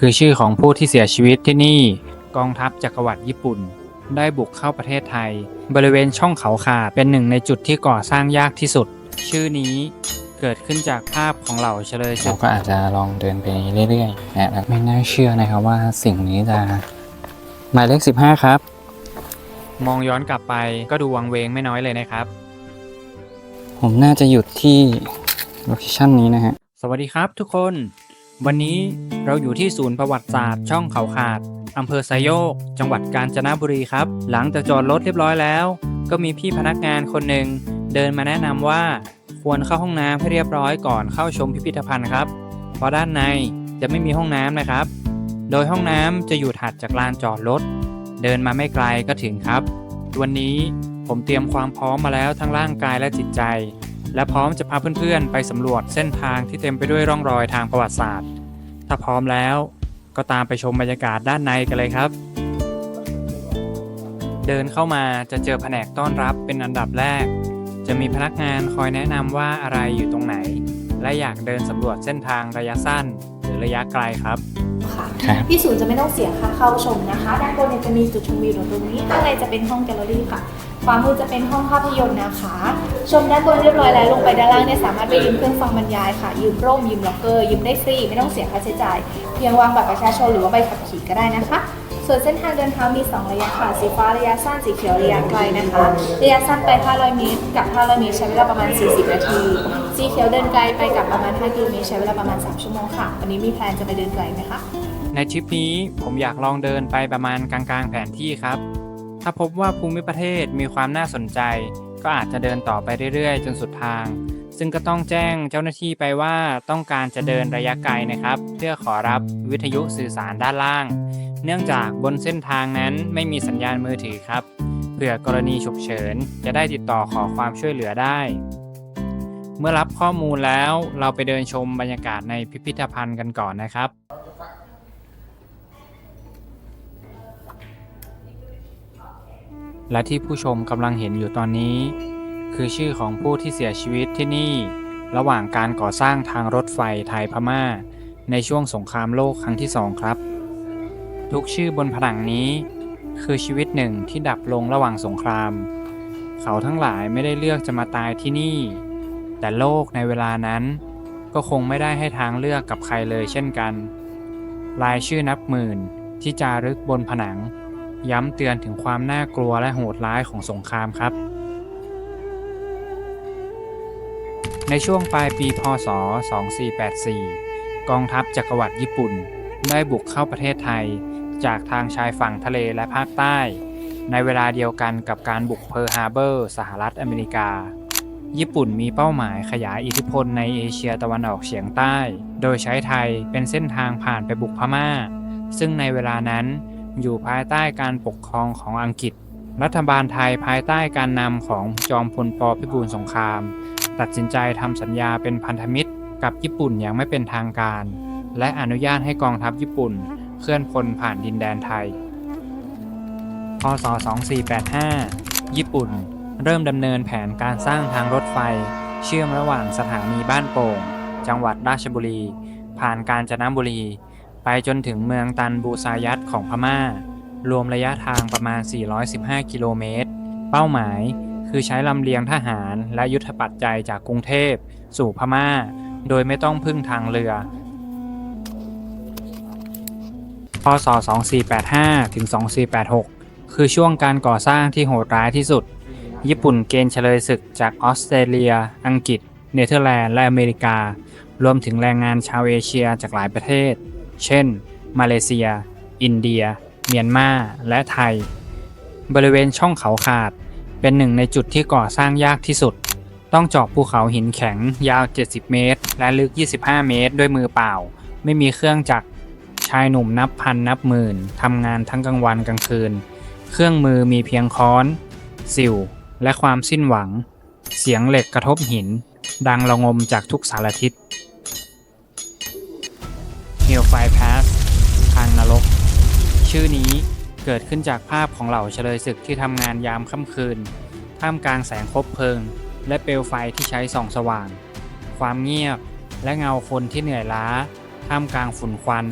คือชื่อของผู้ที่เสียชีวิตที่นี่ กองทัพจักรวรรดิญี่ปุ่น ได้บุกเข้าประเทศไทย บริเวณช่องเขาขาดเป็นหนึ่งในจุดที่ก่อสร้างยากที่สุด ชื่อนี้เกิดขึ้นจากภาพของเหล่าเฉลยศึเรากก็อาจจะลองเดินไปเรื่อยๆนะครับไม่น่าเชื่อนะครับว่าสิ่งนี้จะหมายเลข15 ครับ มองย้อนกลับไปก็ดูวังเวงไม่น้อยเลยนะครับ ผมน่าจะหยุดที่โลเคชั่นนี้นะฮะ สวัสดีครับทุกคน วันนี้เราอยู่ที่ศูนย์ประวัติศาสตร์ช่องเขาขาด อำเภอไซโยก จังหวัดกาญจนบุรีครับ หลังจากจอดรถเรียบร้อยแล้ว ก็มีพี่พนักงานคนหนึ่งเดินมาแนะนำว่า ควรเข้าห้องน้ำให้เรียบร้อยก่อนเข้าชมพิพิธภัณฑ์ครับ เพราะด้านในจะไม่มีห้องน้ำนะครับ โดยห้องน้ำจะอยู่ถัดจากลานจอดรถ เดินมาไม่ไกลก็ถึงครับ วันนี้ผมเตรียมความพร้อมมาแล้วทั้งร่างกายและจิตใจ และพร้อมจะพาเพื่อนๆ ไปสำรวจเส้นทางที่เต็มไปด้วยร่องรอยทางประวัติศาสตร์ ถ้าพร้อมแล้วก็ตามไปชมบรรยากาศด้านในกันเลยครับ เดินเข้ามาจะเจอแผนกต้อนรับเป็นอันดับแรก จะมีพนักงานคอยแนะนำว่าอะไรอยู่ตรงไหน และอยากเดินสำรวจเส้นทางระยะสั้น หรือระยะไกลครับ ค่ะครับที่ศูนย์จะไม่ต้องเสียค่าเข้าชมนะคะ ด้านบนเนี่ยจะมีจุดชมวิวอยู่ตรงนี้ข้างในจะเป็นห้องแกลเลอรี่ค่ะค วามมือจะเป็นห้องภาพยนตร์นะคะ ชมด้านบนเรียบร้อยแล้วลงไปด้านล่างเนี่ยสามารถไปยืมเครื่องฟังบรรยายค่ะ ยืมร่มยืมล็อกเกอร์ยืมได้ฟรีไม่ต้องเสียค่าใช้จ่าย เพียงวางบัตรประชาชนหรือว่าใบขับขี่ก็ได้นะคะ ส่วนเส้นทางเดินเท้ามี 2 ระยะค่ะ สีฟ้าระยะสั้นสีเขียวระยะไกลนะคะ ระยะสั้นไป 500 เมตรกับ 500 เมตรใช้เวลาประมาณ 40 นาที สีเขียวเดินไกลไปกับประมาณ 5 กิโลเมตรใช้เวลาประมาณ 3 ชั่วโมงค่ะ วันนี้มีแพลนจะไปเดินไกลไหมคะในทริปนี้ผมอยากลองเดินไปประมาณกลางๆแผนที่ครับ ถ้าพบว่าภูมิประเทศมีความน่าสนใจ ก็อาจจะเดินต่อไปเรื่อยๆ จนสุดทาง ซึ่งก็ต้องแจ้งเจ้าหน้าที่ไปว่าต้องการจะเดินระยะไกลนะครับ เพื่อขอรับวิทยุสื่อสารด้านล่าง เนื่องจากบนเส้นทางนั้นไม่มีสัญญาณมือถือครับเผื่อกรณีฉุกเฉินจะได้ติดต่อขอความช่วยเหลือได้เมื่อรับข้อมูลแล้วเราไปเดินชมบรรยากาศในพิพิธภัณฑ์กันก่อนนะครับ และที่ผู้ชมกำลังเห็นอยู่ตอนนี้ คือชื่อของผู้ที่เสียชีวิตที่นี่ ระหว่างการก่อสร้างทางรถไฟไทยพม่า ในช่วงสงครามโลกครั้งที่สองครับ ทุกชื่อบนผนังนี้ คือชีวิตหนึ่งที่ดับลงระหว่างสงคราม เขาทั้งหลายไม่ได้เลือกจะมาตายที่นี่ แต่โลกในเวลานั้น ก็คงไม่ได้ให้ทางเลือกกับใครเลยเช่นกัน รายชื่อนับหมื่นที่จารึกบนผนัง ย้ำเตือนถึงความน่ากลัวและโหดร้ายของสงครามครับ ในช่วงปลายปีพศ 2484 กองทัพจักรวรรดิญี่ปุ่น ได้บุกเข้าประเทศไทย จากทางชายฝั่งทะเลและภาคใต้ ในเวลาเดียวกันกับการบุกเพิร์ฮาร์เบอร์ สหรัฐอเมริกาญี่ปุ่นมีเป้าหมายขยายอิทธิพลในเอเชียตะวันออกเฉียงใต้ โดยใช้ไทยเป็นเส้นทางผ่านไปบุกพม่า ซึ่งในเวลานั้น อยู่ภายใต้การปกครองของอังกฤษ รัฐบาลไทยภายใต้การนำของจอมพลปพิบูลสงคราม ตัดสินใจทำสัญญาเป็นพันธมิตร กับญี่ปุ่นอย่างไม่เป็นทางการ และอนุญาตให้กองทัพญี่ปุ่น เคลื่อนพลผ่านดินแดนไทย พศ 2485 ญี่ปุ่น เริ่มดำเนินแผนการสร้างทางรถไฟ เชื่อมระหว่างสถานีบ้านโป่ง จังหวัดราชบุรี ผ่านกาญจนบุรี ไปจนถึงเมืองตันบูซายัตของพม่า รวมระยะทางประมาณ 415 กิโลเมตร เป้าหมายคือใช้ลำเลียงทหารและยุทธปัจจัยจากกรุงเทพ สู่พม่า โดยไม่ต้องพึ่งทางเรือ พศ 2485 ถึง 2486 คือช่วงการก่อสร้างที่โหดร้ายที่สุด ญี่ปุ่นเกณฑ์เฉลยศึกจากออสเตรเลีย อังกฤษ เนเธอร์แลนด์ และอเมริกา รวมถึงแรงงานชาวเอเชียจากหลายประเทศ เช่น มาเลเซีย อินเดีย เมียนมา และไทย บริเวณช่องเขาขาด เป็นหนึ่งในจุดที่ก่อสร้างยากที่สุด ต้องเจาะภูเขาหินแข็งยาว 70 เมตร และลึก 25 เมตร ด้วยมือเปล่า ไม่มีเครื่องจักร ชายหนุ่มนับพันนับหมื่นทำงานทั้งกลางวันกลางคืน เครื่องมือมีเพียงค้อน สิว และความสิ้นหวัง เสียงเหล็กกระทบหิน ดังระงมจากทุกสารทิศ h e l l f i r e Pass ทางนรก ชื่อนี้เกิดขึ้นจากภาพของเหล่าเฉลยศึกที่ทำงานยามค่ำคืน ท่ามกลางแสงคบเพลิง และเปลวไฟที่ใช้ส่องสว่าง ความเงียบและเงาคนที่เหนื่อยล้า ท่ามกลางฝุ่นควัน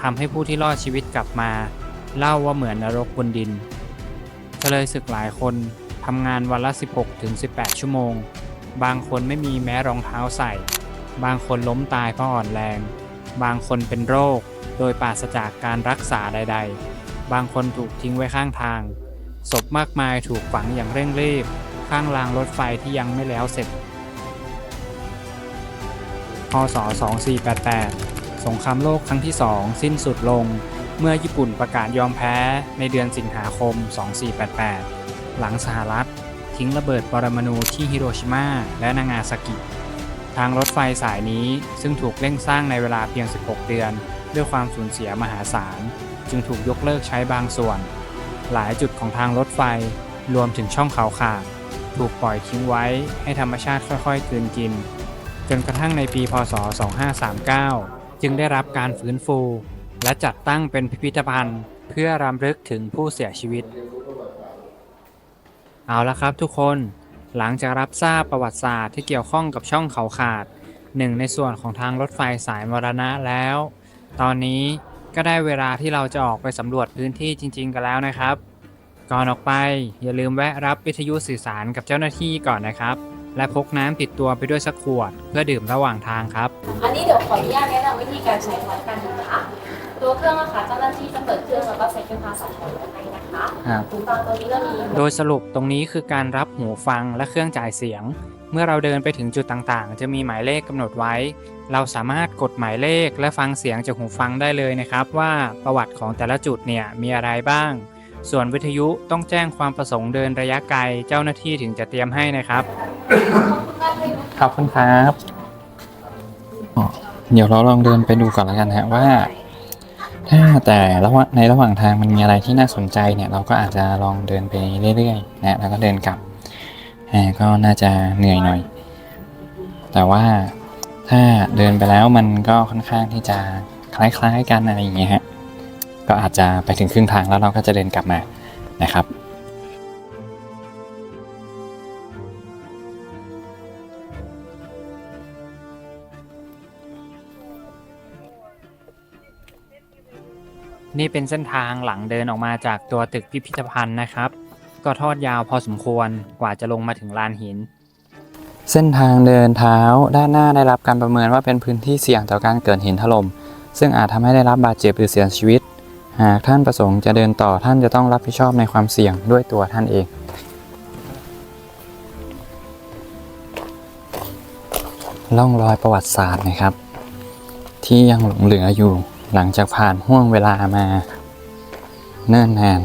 ทำให้ผู้ที่รอดชีวิตกลับมา เล่าว่าเหมือนนรกบนดินเฉลยศึกหลายคนทำงานวันละ 16-18 ชั่วโมง บางคนไม่มีแม้รองเท้าใส่ บางคนล้มตายเพราะอ่อนแรง บางคนเป็นโรค โดยปราศจากการรักษาใด ๆ บางคนถูกทิ้งไว้ข้างทาง ศพมากมายถูกฝังอย่างเร่งรีบ ข้างรางรถไฟที่ยังไม่แล้วเสร็จ พศ 2488 สงครามโลกครั้งที่2สิ้นสุดลง เมื่อญี่ปุ่นประกาศยอมแพ้ในเดือนสิงหาคม 2488 หลังสหรัฐ ทิ้งระเบิดปรมาณูที่ฮิโรชิมาและนางาซากิ ทางรถไฟสายนี้ซึ่งถูกเร่งสร้างในเวลาเพียง 16 เดือน ด้วยความสูญเสียมหาศาล จึงถูกยกเลิกใช้บางส่วน หลายจุดของทางรถไฟรวมถึงช่องเขาขาดถูกปล่อยทิ้งไว้ให้ธรรมชาติค่อยๆกืนกิน จนกระทั่งในปีพศ 2539 จึงได้รับการฟื้นฟู และจัดตั้งเป็นพิพิธภัณฑ์ เพื่อรำลึกถึงผู้เสียชีวิต เอาละครับทุกคน หลังจากรับทราบประวัติศาสตร์ที่เกี่ยวข้องกับช่องเขาขาดหนึ่งในส่วนของทางรถไฟสายมรณะแล้ว ตอนนี้ก็ได้เวลาที่เราจะออกไปสำรวจพื้นที่จริง ๆ กันแล้วนะครับ ก่อนออกไปอย่าลืมแวะรับวิทยุสื่อสารกับเจ้าหน้าที่ก่อนนะครับ และพกน้ำติดตัวไปด้วยสักขวด เพื่อดื่มระหว่างทางครับ อันนี้เดี๋ยวขออนุญาตแนะนำวิธีการใช้พร้อมกันนะคะ ตัวเครื่องนะคะเจ้าหน้าที่จะเปิดเครื่องแล้วก็ใส่เครื่องพาสายไว้ให้นะคะครับหูฟังตัวนี้ก็มีโดยสรุปตรงนี้คือการรับหูฟังและเครื่องจ่ายเสียง เมื่อเราเดินไปถึงจุดต่างๆ จะมีหมายเลขกำหนดไว้ เราสามารถกดหมายเลขและฟังเสียงจากหูฟังได้เลยนะครับ ว่าประวัติของแต่ละจุดเนี่ยมีอะไรบ้าง ส่วนวิทยุต้องแจ้งความประสงค์เดินระยะไกลเจ้าหน้าที่ถึงจะเตรียมให้นะครับ ขอบคุณครับอ๋อเดี๋ยวเราลองเดินไปดูก่อนแล้วกันฮะว่า ถ้าแต่ระหว่างในระหว่างทางมันมีอะไรที่น่าสนใจเนี่ย เราก็อาจจะลองเดินไปเรื่อยๆนะแล้วก็เดินกลับก็น่าจะเหนื่อยหน่อย แต่ว่าถ้าเดินไปแล้วมันก็ค่อนข้างที่จะคล้ายๆกันอะไรอย่างเงี้ยฮะก็อาจจะไปถึงครึ่งทางแล้วเราก็จะเดินกลับมานะครับ นี่เป็นเส้นทางหลังเดินออกมาจากตัวตึกพิพิธภัณฑ์นะครับ ก็ทอดยาวพอสมควรกว่าจะลงมาถึงลานหิน เส้นทางเดินเท้าด้านหน้าได้รับการประเมินว่าเป็นพื้นที่เสี่ยงต่อการเกิดหินถล่มซึ่งอาจทำให้ได้รับบาดเจ็บหรือเสียชีวิต หากท่านประสงค์จะเดินต่อท่านจะต้องรับผิดชอบในความเสี่ยงด้วยตัวท่านเองล่องรอยประวัติศาสตร์นะครับ ที่ยังหลงเหลืออยู่ หลังจากผ่านห่วงเวลามาเนิ่นนาน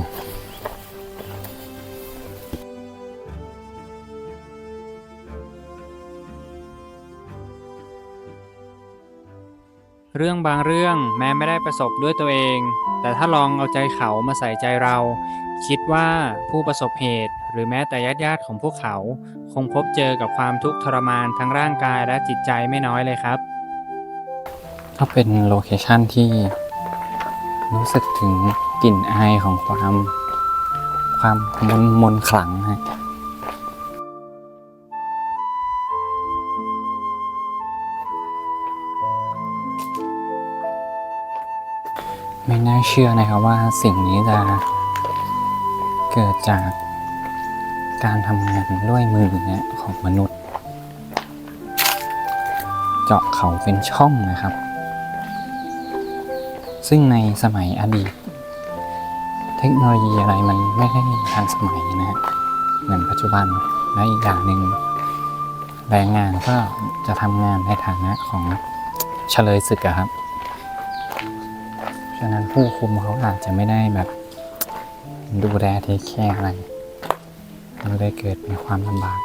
เรื่องบางเรื่องแม้ไม่ได้ประสบด้วยตัวเอง แต่ถ้าลองเอาใจเขามาใส่ใจเรา คิดว่าผู้ประสบเหตุ หรือแม้แต่ญาติญาติของพวกเขา คงพบเจอกับความทุกข์ทรมานทั้งร่างกายและจิตใจไม่น้อยเลยครับ ก็เป็นโลเคชันที่รู้สึกถึงกลิ่นอายของความความมนมนขลังฮะไม่น่าเชื่อนะครับว่าสิ่งนี้จะเกิดจากการทำงานด้วยมือนี่ยของมนุษย์ เจาะเขาเป็นช่องนะครับ ซึ่งในสมัยอดีต เทคโนโลยีอะไรมันไม่ได้ทันสมัยนะฮะเหมือนปัจจุบันและอีกอย่างหนึ่งแรงงานก็จะทำงานในฐานะของเฉลยศึกอะครับ ฉะนั้นผู้คุมเขาอาจจะไม่ได้แบบดูแลเทคแคร์อะไร มันเลยเกิดเป็นความลำบาก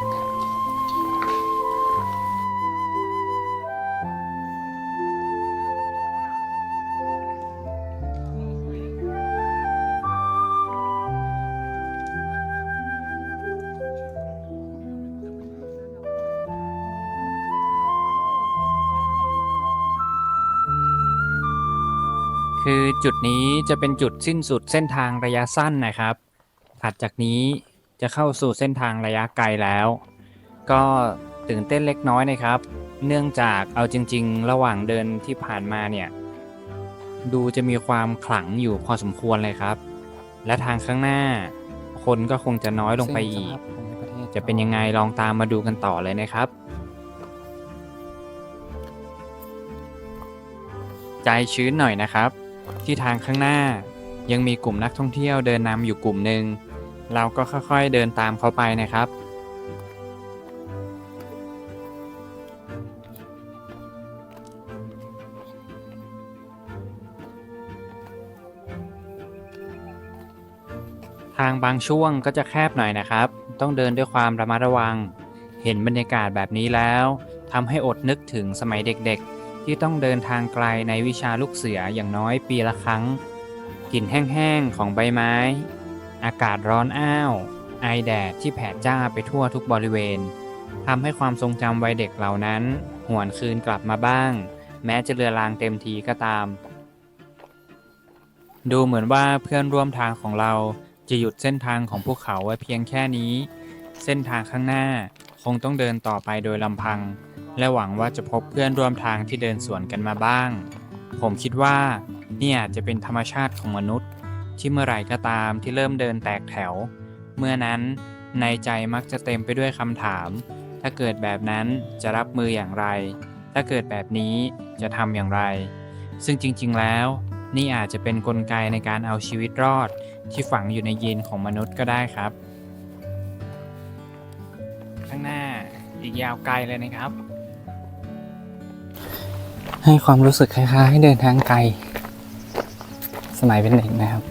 คือจุดนี้จะเป็นจุดสิ้นสุดเส้นทางระยะสั้นนะครับ ถัดจากนี้จะเข้าสู่เส้นทางระยะไกลแล้ว ก็ตื่นเต้นเล็กน้อยนะครับ เนื่องจากเอาจริง ๆ ระหว่างเดินที่ผ่านมาเนี่ย ดูจะมีความขลังอยู่พอสมควรเลยครับ และทางข้างหน้า คนก็คงจะน้อยลงไปอีก จะเป็นยังไงลองตามมาดูกันต่อเลยนะครับ ใจชื้นหน่อยนะครับ ที่ทางข้างหน้า ยังมีกลุ่มนักท่องเที่ยวเดินนำอยู่กลุ่มหนึ่งเราก็ค่อยๆเดินตามเขาไปนะครับ ทางบางช่วงก็จะแคบหน่อยนะครับ ต้องเดินด้วยความระมัดระวัง เห็นบรรยากาศแบบนี้แล้วทำให้อดนึกถึงสมัยเด็กๆ ที่ต้องเดินทางไกลในวิชาลูกเสืออย่างน้อยปีละครั้ง กลิ่นแห้งๆของใบไม้ อากาศร้อนอ้าวไอแดดที่แผดจ้าไปทั่วทุกบริเวณทำให้ความทรงจำวัยเด็กเหล่านั้น หวนคืนกลับมาบ้าง แม้จะเรือรางเต็มทีก็ตาม ดูเหมือนว่าเพื่อนร่วมทางของเราจะหยุดเส้นทางของพวกเขาไว้เพียงแค่นี้ เส้นทางข้างหน้าคงต้องเดินต่อไปโดยลำพัง และหวังว่าจะพบเพื่อนร่วมทางที่เดินสวนกันมาบ้าง ผมคิดว่านี่อาจจะเป็นธรรมชาติของมนุษย์ ที่เมื่อไหร่ก็ตามที่เริ่มเดินแตกแถว เมื่อนั้นในใจมักจะเต็มไปด้วยคำถาม ถ้าเกิดแบบนั้นจะรับมืออย่างไร ถ้าเกิดแบบนี้จะทำอย่างไร ซึ่งจริง ๆ แล้วนี่อาจจะเป็นนกลไกในการเอาชีวิตรอด ที่ฝังอยู่ในยีนของมนุษย์ก็ได้ครับ ข้างหน้าอีกยาวไกลเลยนะครับ ให้ความรู้สึกคล้ายๆเดินทางไกล สมัยเป็นเด็กนะครับ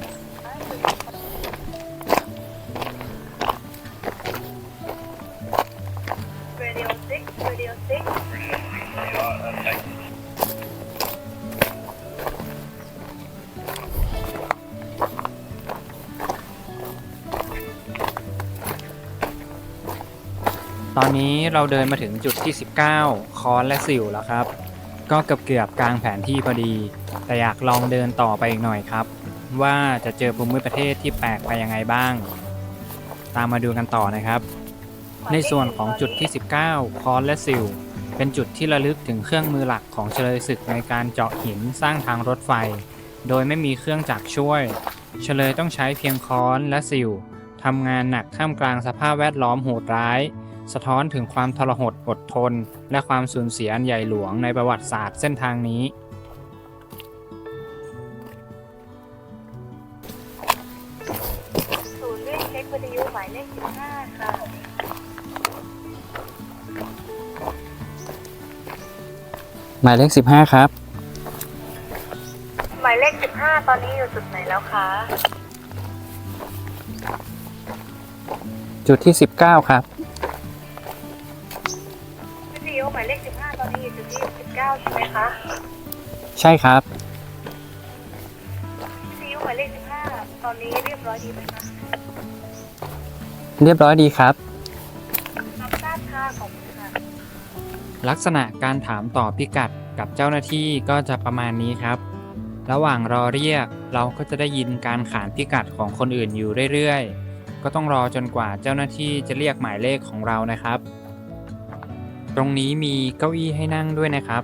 ตอนนี้เราเดินมาถึงจุดที่ 19 คอนและสิวแล้วครับ ก็เกือบเกือบกลางแผนที่พอดี แต่อยากลองเดินต่อไปอีกหน่อยครับ ว่าจะเจอภูมิประเทศที่แปลกไปยังไงบ้าง ตามมาดูกันต่อนะครับ ในส่วนของจุดที่ 19 คอนและสิวเป็นจุดที่ระลึกถึงเครื่องมือหลักของเฉลยศึกในการเจาะหินสร้างทางรถไฟ โดยไม่มีเครื่องจักรช่วย เฉลยต้องใช้เพียงค้อนและสิวทำงานหนักท่ามกลางสภาพแวดล้อมโหดร้าย สะท้อนถึงความทรหดอดทน และความสูญเสียอันใหญ่หลวงในประวัติศาสตร์เส้นทางนี้ ศูนย์เรียกเช็ควิทยุหมายเลข15ค่ะ หมายเลข15 ครับ หมายเลข15 ตอนนี้อยู่จุดไหนแล้วคะ จุดที่ 19 ครับ จุดที่19ใช่ไหมคะใช่ครับวิทยุหมายเลข15ตอนนี้เรียบร้อยดีไหมคะเรียบร้อยดีครับ รับทราบค่ะขอบคุณค่ะ ลักษณะการถามตอบพิกัดกับเจ้าหน้าที่ก็จะประมาณนี้ครับ ระหว่างรอเรียกเราก็จะได้ยินการขานพิกัดของคนอื่นอยู่เรื่อยๆ ก็ต้องรอจนกว่าเจ้าหน้าที่จะเรียกหมายเลขของเรานะครับ ตรงนี้มีเก้าอี้ให้นั่งด้วยนะครับ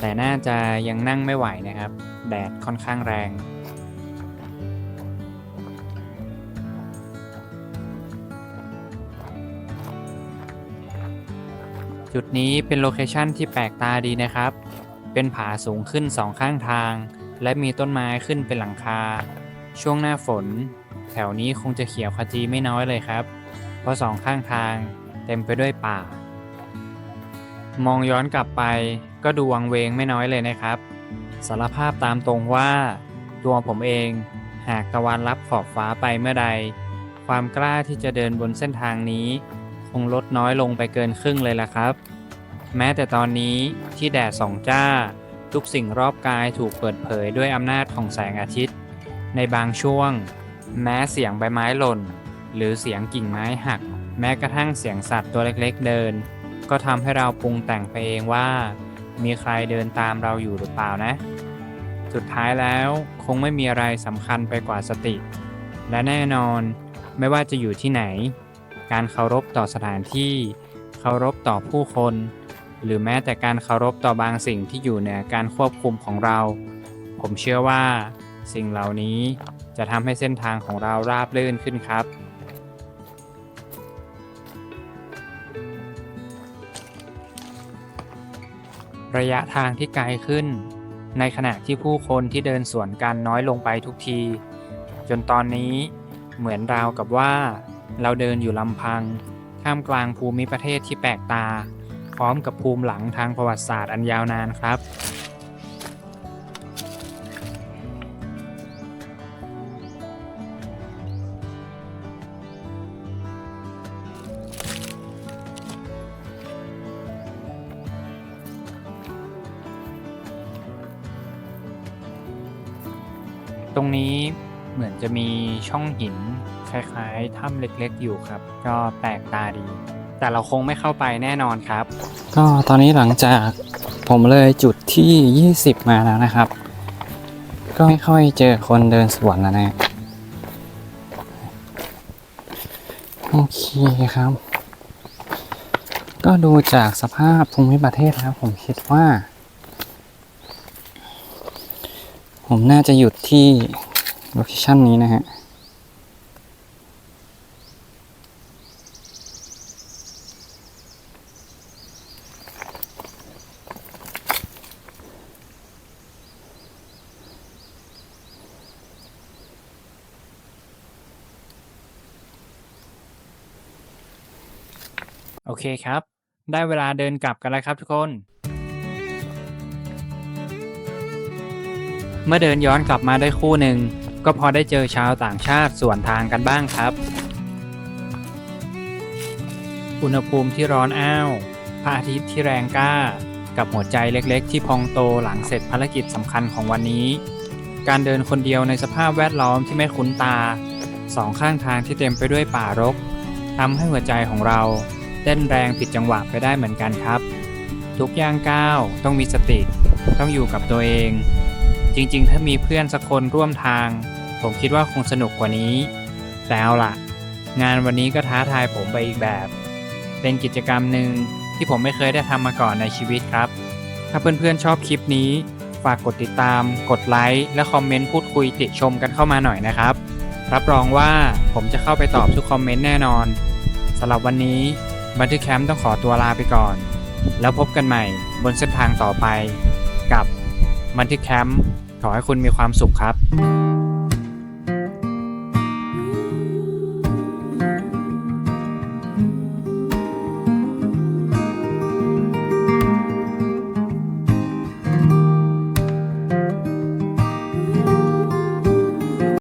แต่น่าจะยังนั่งไม่ไหวนะครับ แดดค่อนข้างแรง จุดนี้เป็นโลเคชันที่แปลกตาดีนะครับ เป็นผาสูงขึ้นสองข้างทาง และมีต้นไม้ขึ้นเป็นหลังคา ช่วงหน้าฝน แถวนี้คงจะเขียวขจีไม่น้อยเลยครับ เพราะสองข้างทางเต็มไปด้วยป่า มองย้อนกลับไปก็ดูวังเวงไม่น้อยเลยนะครับ สารภาพตามตรงว่าตัวผมเองหากตะวันรับขอบฟ้าไปเมื่อใด ความกล้าที่จะเดินบนเส้นทางนี้ คงลดน้อยลงไปเกินครึ่งเลยล่ะครับ แม้แต่ตอนนี้ที่แดดส่องจ้า ทุกสิ่งรอบกายถูกเปิดเผยด้วยอำนาจของแสงอาทิตย์ ในบางช่วง แม้เสียงใบไม้หล่น หรือเสียงกิ่งไม้หัก แม้กระทั่งเสียงสัตว์ตัวเล็กๆเดิน ก็ทำให้เราปรุงแต่งไปเองว่า มีใครเดินตามเราอยู่หรือเปล่านะ สุดท้ายแล้วคงไม่มีอะไรสำคัญไปกว่าสติ และแน่นอนไม่ว่าจะอยู่ที่ไหน การเคารพต่อสถานที่ เคารพต่อผู้คน หรือแม้แต่การเคารพต่อบางสิ่งที่อยู่เหนือการควบคุมของเรา ผมเชื่อว่า สิ่งเหล่านี้จะทำให้เส้นทางของเราราบรื่นขึ้นครับ ระยะทางที่ไกลขึ้น ในขณะที่ผู้คนที่เดินสวนกันน้อยลงไปทุกที จนตอนนี้เหมือนราวกับว่า เราเดินอยู่ลำพัง ท่ามกลางภูมิประเทศที่แปลกตา พร้อมกับภูมิหลังทางประวัติศาสตร์อันยาวนานครับ รงนี้เหมือนจะมีช่องหินคล้ายๆถ้ำเล็กๆ อยู่ครับ ก็แปลกตาดี แต่เราคงไม่เข้าไปแน่นอนครับ ก็ตอนนี้หลังจากผมเลยจุดที่ 20 มาแล้วนะครับ ก็ไม่ค่อยเจอคนเดินสวนแล้วนะโอเคครับ ก็ดูจากสภาพภูมิประเทศแล้วผมคิดว่า ผมน่าจะหยุดที่โลเคชันนี้นะฮะ โอเคครับ ได้เวลาเดินกลับกันแล้วครับทุกคน เมื่อเดินย้อนกลับมาได้คู่หนึ่ง ก็พอได้เจอชาวต่างชาติส่วนทางกันบ้างครับ อุณหภูมิที่ร้อนอ้าวพระอาทิตย์ที่แรงกล้า กับหัวใจเล็กๆ ที่พองโตหลังเสร็จภารกิจสำคัญของวันนี้ การเดินคนเดียวในสภาพแวดล้อมที่ไม่คุ้นตา สองข้างทางที่เต็มไปด้วยป่ารกทำให้หัวใจของเราเต้นแรงผิดจังหวะไปได้เหมือนกันครับ ทุกย่างก้าวต้องมีสติ ต้องอยู่กับตัวเอง จริงๆ ถ้ามีเพื่อนสักคนร่วมทาง ผมคิดว่าคงสนุกกว่านี้ แต่เอาล่ะ งานวันนี้ก็ท้าทายผมไปอีกแบบ เป็นกิจกรรมหนึ่งที่ผมไม่เคยได้ทำมาก่อนในชีวิตครับ ถ้าเพื่อนๆชอบคลิปนี้ ฝากกดติดตาม กดไลค์ และคอมเมนต์พูดคุยติชมกันเข้ามาหน่อยนะครับ รับรองว่าผมจะเข้าไปตอบทุกคอมเมนต์แน่นอนสำหรับวันนี้บันทึกแคมป์ต้องขอตัวลาไปก่อน แล้วพบกันใหม่บนเส้นทางต่อไปกับบันทึกแคมป์ ขอให้คุณมีความสุขครับ